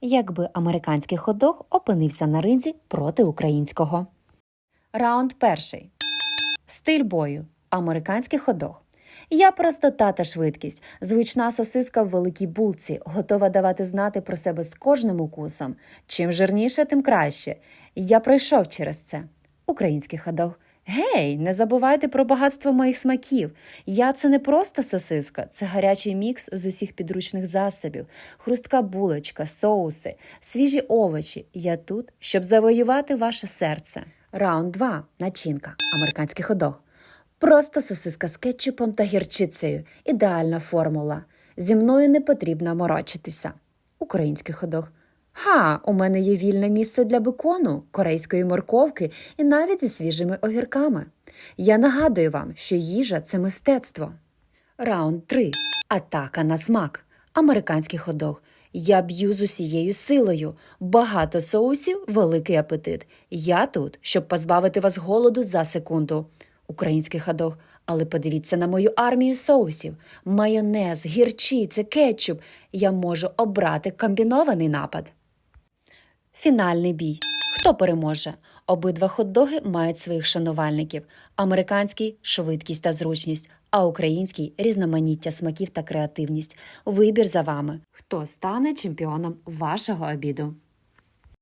якби американський хот-дог опинився на ринзі проти українського. Раунд перший. Стиль бою. Американський хот-дог. Я простота та швидкість, звична сосиска в великій булці, готова давати знати про себе з кожним укусом. Чим жирніше, тим краще. Я пройшов через це. Український хот-дог. Гей, не забувайте про багатство моїх смаків. Я це не просто сосиска, це гарячий мікс з усіх підручних засобів, хрустка булочка, соуси, свіжі овочі. Я тут, щоб завоювати ваше серце. Раунд 2. Начинка. Американський ходок. Просто сосиска з кетчупом та гірчицею. Ідеальна формула. Зі мною не потрібно морочитися. Український ходок. Ха, у мене є вільне місце для бекону, корейської морковки і навіть зі свіжими огірками. Я нагадую вам, що їжа це мистецтво. Раунд 3. Атака на смак. Американський ходок. Я б'ю з усією силою. Багато соусів, великий апетит. Я тут, щоб позбавити вас голоду за секунду. Український ходок. Але подивіться на мою армію соусів: майонез, гірчиця, кетчуп. Я можу обрати комбінований напад. Фінальний бій. Хто переможе? Обидва хот-доги мають своїх шанувальників: американський швидкість та зручність, а український різноманіття смаків та креативність. Вибір за вами. Хто стане чемпіоном вашого обіду?